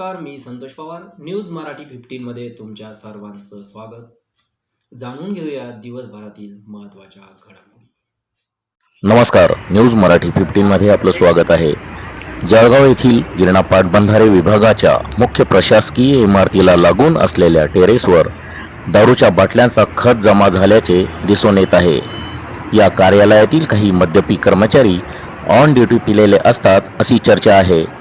नमस्कार मी संतोष पवार. न्यूज मराठी फिफ्टीनमध्ये तुमच्या सर्वांचं स्वागत. जाणून घेऊया दिवसभरातील महत्त्वाच्या घडामोडी. नमस्कार न्यूज मराठी फिफ्टीनमध्ये आपलं स्वागत आहे. जळगाव येथील गिरणा पाटबंधारे विभागाच्या मुख्य प्रशासकीय इमारतीला लागून असलेल्या टेरेसवर दारूच्या बाटल्यांचा खत जमा झाल्याचे दिसून येत आहे. या कार्यालयातील काही मद्यपी कर्मचारी ऑन ड्युटी पिलेले असतात अशी चर्चा आहे.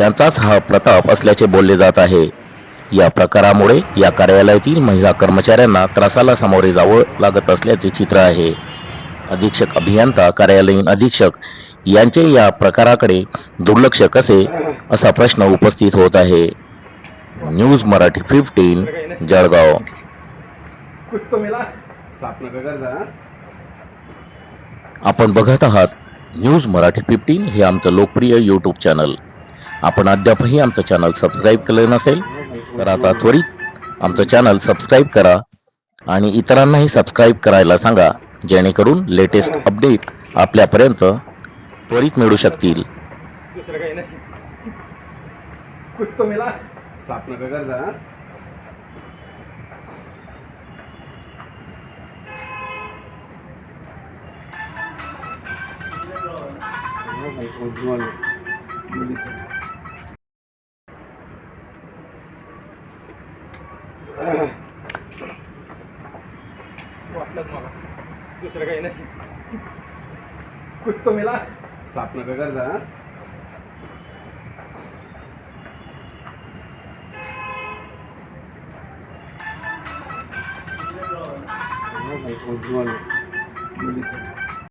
त्यांचाच हा प्रताप असल्याचे बोलले जात आहे. या प्रकारामुळे या कार्यालयातील महिला कर्मचाऱ्यांना त्रासाला सामोरे जावं लागत असल्याचे चित्र आहे. अधीक्षक अभियंता कार्यालयीन अधीक्षक यांचे या प्रकाराकडे दुर्लक्ष कसे असा प्रश्न उपस्थित होत आहे. News Marathi fifteen Jalgaon. आपण बघत आहात न्यूज मराठी फिफ्टीन हे आमचं लोकप्रिय यूट्यूब चॅनल आपण अद्यापही आमचं चॅनल सबस्क्राईब केलं नसेल तर आता त्वरित आमचं चॅनल सबस्क्राईब करा आणि इतरांनाही सबस्क्राईब करायला सांगा जेणेकरून लेटेस्ट अपडेट आपल्यापर्यंत त्वरित मिळू शकतील. दुसरं काही नाही. कुछ तो मिला साफ नका करता हा? वाटलंच मला नाही